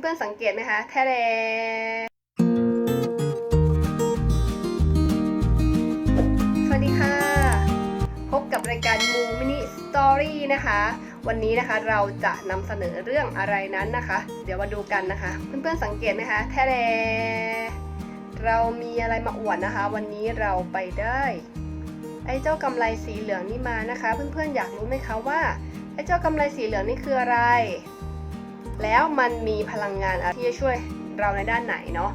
เพื่อนๆสังเกตไหมคะแท้แดสวัสดีค่ะ พบกับรายการมูมินิสตอรี่นะคะ วันนี้นะคะเราจะนำเสนอเรื่องอะไรนั้นนะคะ เดี๋ยวมาดูกันนะคะ เพื่อนๆสังเกตไหมคะแท้แดเรามีอะไรมาอวดนะคะ วันนี้เราไปได้ไอ้เจ้ากำไรสีเหลืองนี่มานะคะ เพื่อนๆอยากรู้ไหมคะว่าไอ้เจ้ากำไรสีเหลืองนี่คืออะไร แล้วมันมีพลังงานอะไรที่จะช่วยเราในด้านไหนเนาะ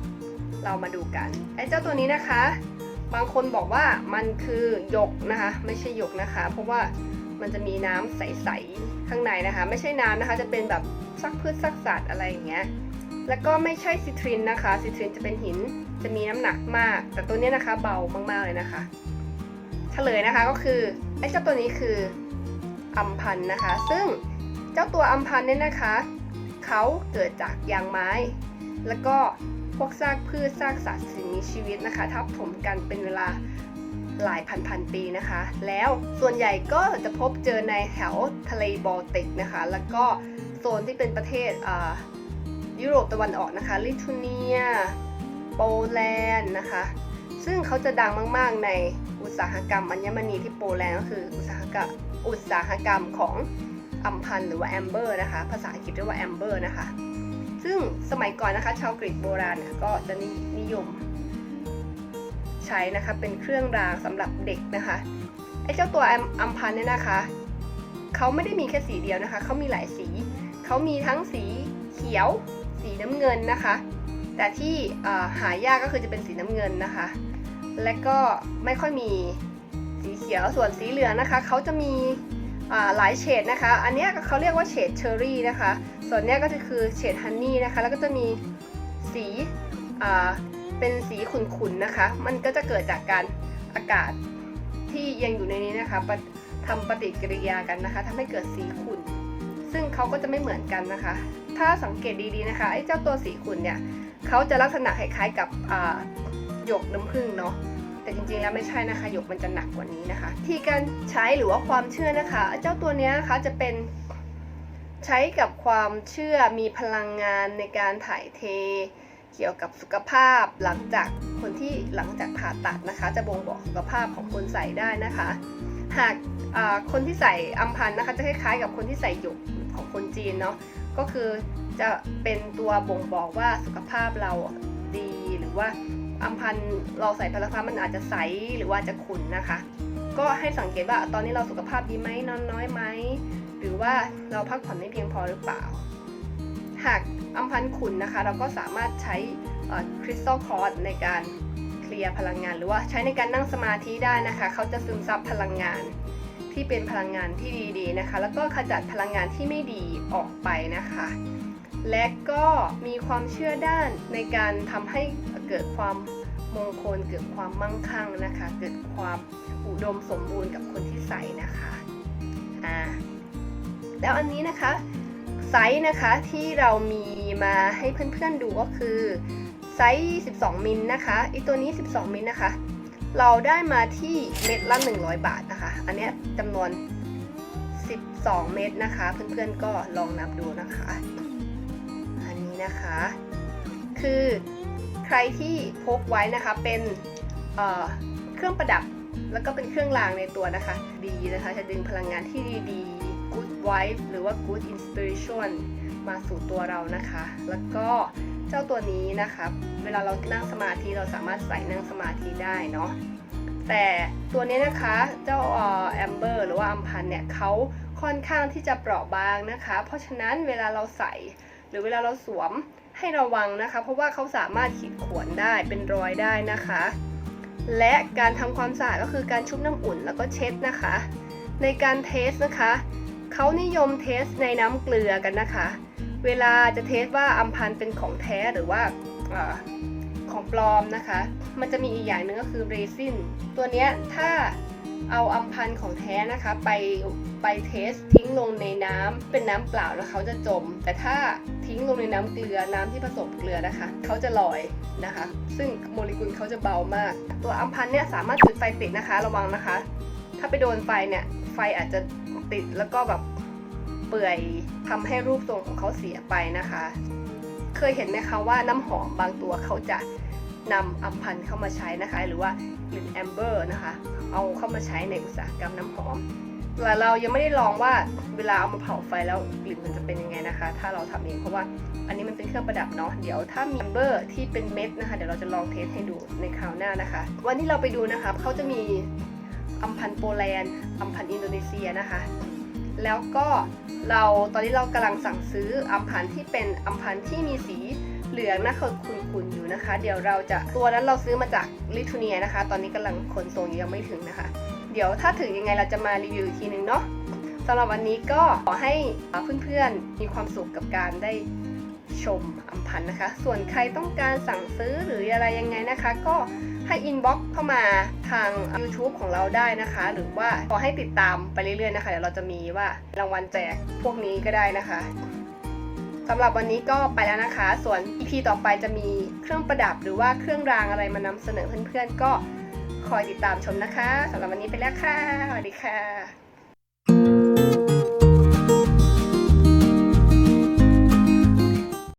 เรามาดูกันไอ้เจ้าตัวนี้นะคะ บางคนบอกว่ามันคือหยกนะคะ ไม่ใช่หยกนะคะ เพราะว่ามันจะมีน้ำใสๆข้างในนะคะ ไม่ใช่น้ำนะคะ จะเป็นแบบซักพืชซักสัตว์อะไรอย่างเงี้ยแล้วก็ไม่ใช่ซิตรินนะคะซิตรินจะเป็นหินจะมีน้ำหนักมาก แต่ตัวนี้นะคะเบามากๆเลยนะคะเฉลยนะคะก็คือไอ้เจ้าตัวนี้คืออัมพันนะคะ ซึ่งเจ้าตัวอัมพันเนี่ยนะคะ เขาเกิดจากยางไม้ แล้วก็พวกซากพืชซากสัตว์สิ่งมีชีวิตนะคะ ทับถมกันเป็นเวลาหลายพันพันปีนะคะ แล้วส่วนใหญ่ก็จะพบเจอในแถวทะเลบอลติกนะคะ แล้วก็โซนที่เป็นประเทศอ่ายุโรปตะวันออกนะคะ ลิทัวเนีย โปแลนด์นะคะ ซึ่งเขาจะดังมาก ๆ ในอุตสาหกรรมอัญมณีที่โปแลนด์ก็คืออุตสาหกรรมอุตสาหกรรมของ อัมพันหรือว่าแอมเบอร์นะคะ ภาษาอังกฤษเรียกว่าแอมเบอร์นะคะ ซึ่งสมัยก่อนนะคะ ชาวกรีกโบราณก็จะนินิยม ใช้นะคะเป็นเครื่องรางสำหรับเด็กนะคะไอ้เจ้าตัวแอมอัมพันเนี่ยนะคะเขาไม่ได้มีแค่สีเดียวนะคะเขามีหลายสีเขามีทั้งสีเขียว สีน้ำเงินนะคะ แต่ที่หายากก็คือจะเป็นสีน้ำเงินนะคะ และก็ไม่ค่อยมีสีเขียวส่วนสีเหลืองนะคะเขาจะมี หลายเฉดนะคะ อันนี้เขาเรียกว่าเฉดเชอร์รี่นะคะ ส่วนนี้ก็จะคือเฉดฮันนี่นะคะ แล้วก็จะมีสีเป็นสีขุ่นๆนะคะ มันก็จะเกิดจากการอากาศที่ยังอยู่ในนี้นะคะปะทำปฏิกิริยากันนะคะทำให้เกิดสีขุ่น ซึ่งเขาก็จะไม่เหมือนกันนะคะ ถ้าสังเกตดีๆนะคะไอ้เจ้าตัวสีขุ่นเนี่ยเขาจะลักษณะคล้ายๆกับหยกน้ำผึ้งเนาะ แต่จริงๆแล้วไม่ใช่นะคะหยกมันจะหนักกว่านี้นะคะ ที่การใช้หรือว่าความเชื่อนะคะ เจ้าตัวนี้นะคะจะเป็นใช้กับความเชื่อมีพลังงานในการถ่ายเท เกี่ยวกับสุขภาพหลังจากคนที่หลังจากผ่าตัดนะคะ จะบ่งบอกสุขภาพของคนใส่ได้นะคะ หากคนที่ใส่อัมพันนะคะจะคล้ายๆกับคนที่ใส่หยกของคนจีนเนาะก็คือจะเป็นตัวบ่งบอกว่าสุขภาพเราดีหรือว่า อัมพันธ์เราใส่พลังฟ้ามันอาจจะใสหรือว่าจะขุ่นนะคะ ก็ให้สังเกตว่าตอนนี้เราสุขภาพดีไหมนอนน้อยไหมหรือว่าเราพักผ่อนไม่เพียงพอหรือเปล่า หากอัมพันธ์ขุ่นนะคะ เราก็สามารถใช้คริสตัลคอร์ดในการเคลียร์พลังงาน หรือว่าใช้ในการนั่งสมาธิได้นะคะ เขาจะซึมซับพลังงานที่เป็นพลังงานที่ดีๆนะคะ แล้วก็ขจัดพลังงานที่ไม่ดีออกไปนะคะ และก็มีความเชื่อด้านในการทำให้เกิดความมงคล เกิดความมั่งคั่งนะคะ เกิดความอุดมสมบูรณ์กับคนที่ใส่นะคะอ่าแล้วอันนี้นะคะไซส์นะคะที่เรามีมาให้เพื่อนๆดูก็คือไซส์ 12 มิลนะคะไอตัวนี้ 12 มิลนะคะ เราได้มาที่เม็ดละ 100 บาทนะคะ อันนี้จำนวน 12 เม็ดนะคะ เพื่อนๆก็ลองนับดูนะคะ นนี้นะคะ คือใครที่พกไว้นะคะเป็นเเครื่องประดับแล้วก็เป็นเครื่องรางในตัวนะคะ ดีนะคะจะดึงพลังงานที่ดีๆ good vibe หรือว่า good inspiration มาสู่ตัวเรานะคะ แล้วก็เจ้าตัวนี้นะคะ เวลาเรานั่งสมาธิเราสามารถใส่นั่งสมาธิได้เนาะแต่ตัวนี้นะคะเจ้าแอมเบอร์หรือว่าอัมพันเนี่ยเขาค่อนข้างที่จะเปราะบางนะคะ เพราะฉะนั้นเวลาเราใส่ หรือเวลาเราสวมให้ระวังนะคะ เพราะว่าเขาสามารถขีดข่วนได้เป็นรอยได้นะคะ และการทำความสะอาดก็คือการชุบน้ำอุ่นแล้วก็เช็ดนะคะ ในการเทสนะคะเขานิยมเทสในน้ำเกลือกันนะคะ เวลาจะเทสว่าอัมพันเป็นของแท้หรือว่าอของปลอมนะคะ มันจะมีอีกอย่างหนึ่งก็คือเรซินตัวเนี้ยถ้า เอาอัมพันธ์ของแท้นะคะไปไปเทสทิ้งลงในน้ำเป็นน้ำเปล่าแล้วเขาจะจม แต่ถ้าทิ้งลงในน้ำเกลือน้ำที่ผสมเกลือนะคะเขาจะลอยนะคะ ซึ่งโมเลกุลเขาจะเบามาก ตัวอัมพันธ์เนี่ยสามารถจุดไฟติดนะคะระวังนะคะ ถ้าไปโดนไฟเนี่ยไฟอาจจะติดแล้วก็แบบเปื่อยทำให้รูปทรงของเขาเสียไปนะคะ เคยเห็นไหมคะว่าน้ำหอมบางตัวเขาจะ นำอัมพันเข้ามาใช้นะคะ หรือว่ากลิ่นแอมเบอร์นะคะ เอาเข้ามาใช้ในอุตสาหกรรมน้ำหอมแต่เรายังไม่ได้ลองว่าเวลาเอามาเผาไฟแล้วกลิ่นมันจะเป็นยังไงนะคะ ถ้าเราทำเองเพราะว่าอันนี้มันเป็นเครื่องประดับเนาะเดี๋ยวถ้ามีแอมเบอร์ที่เป็นเม็ดนะคะ เดี๋ยวเราจะลองเทสให้ดูในคราวหน้านะคะ วันที่เราไปดูนะคะเขาจะมีอัมพันโปแลนด์อัมพันอินโดนีเซียนะคะ แล้วก็เราตอนนี้เรากำลังสั่งซื้ออัมพันที่เป็นอัมพันที่มีสี เหลืองนะคะขุ่นๆอยู่นะคะ เดี๋ยวเราจะตัวนั้นเราซื้อมาจากลิทัวเนียนะคะ ตอนนี้กำลังขนส่งอยู่ยังไม่ถึงนะคะ เดี๋ยวถ้าถึงยังไงเราจะมารีวิวอีกทีหนึ่งเนาะสำหรับวันนี้ก็ขอให้เพื่อนๆมีความสุขกับการได้ชมอัมพันธ์นะคะ ส่วนใครต้องการสั่งซื้อหรืออะไรยังไงนะคะ ก็ให้อินบ็อกเข้ามาทาง YouTube ของเราได้นะคะ หรือว่าขอให้ติดตามไปเรื่อยๆนะคะ เดี๋ยวเราจะมีว่ารางวัลแจกพวกนี้ก็ได้นะคะ สำหรับวันนี้ก็ไปแล้วนะคะ ส่วน EP ต่อไปจะมีเครื่องประดับหรือว่าเครื่องรางอะไรมานำเสนอเพื่อนๆ ก็คอยติดตามชมนะคะสำหรับวันนี้ไปแล้วค่ะสวัสดีค่ะ